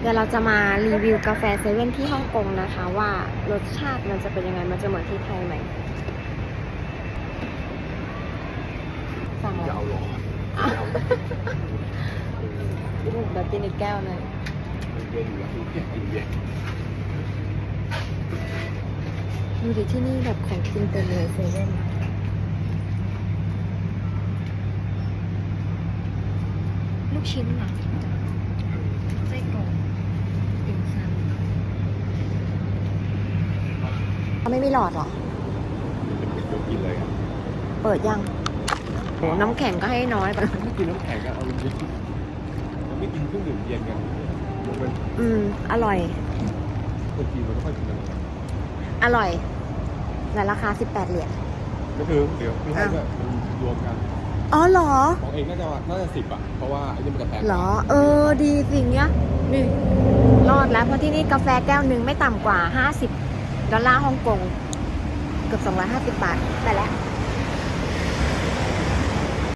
เดี๋ยวเราจะมารีวิวกาแฟเซเว่นที่ฮ่องกงนะคะ ว่ารสชาติมันจะเป็นยังไง มันจะเหมือนที่ไทยไหมสั่งจะแล้วเอาหรอแบบกินอีกแก้วเลยเย็นอยู่แล้วคืออยากกินเย็นดูดิที่นี่แบบของกินเต็มเลยเซเว่นลูกชิ้นเหรอไส้กรอกติ่มซำไม่มีหลอดเหรอเป็นกินเลยอะเปิดยังโหน้ำแข็งก็ให้น้อยไป ไม่กินน้ำแข็งก็เอาลิ้นมันไม่กินเครื่องดื่มเย็นกันมันอืม อร่อย คนจีนมันก็ค่อยกินกันอร่อยแต่ราคา 18 เหรียญ ก็คือเดี๋ยวพี่ให้ด้วยมันรวมกันอ๋อเหรอ ของเองน่าจะน่าจะสิบอะเพราะว่าไอ้นี่มันจะแพงเหรอ เออ ดีสิ่งเนี้ย นี่ รอดแล้ว เพราะที่นี่กาแฟแก้วหนึ่งไม่ต่ำกว่า 50 ดอลลาร์ฮ่องกง เกือบ 250 บาท ได้แล้ว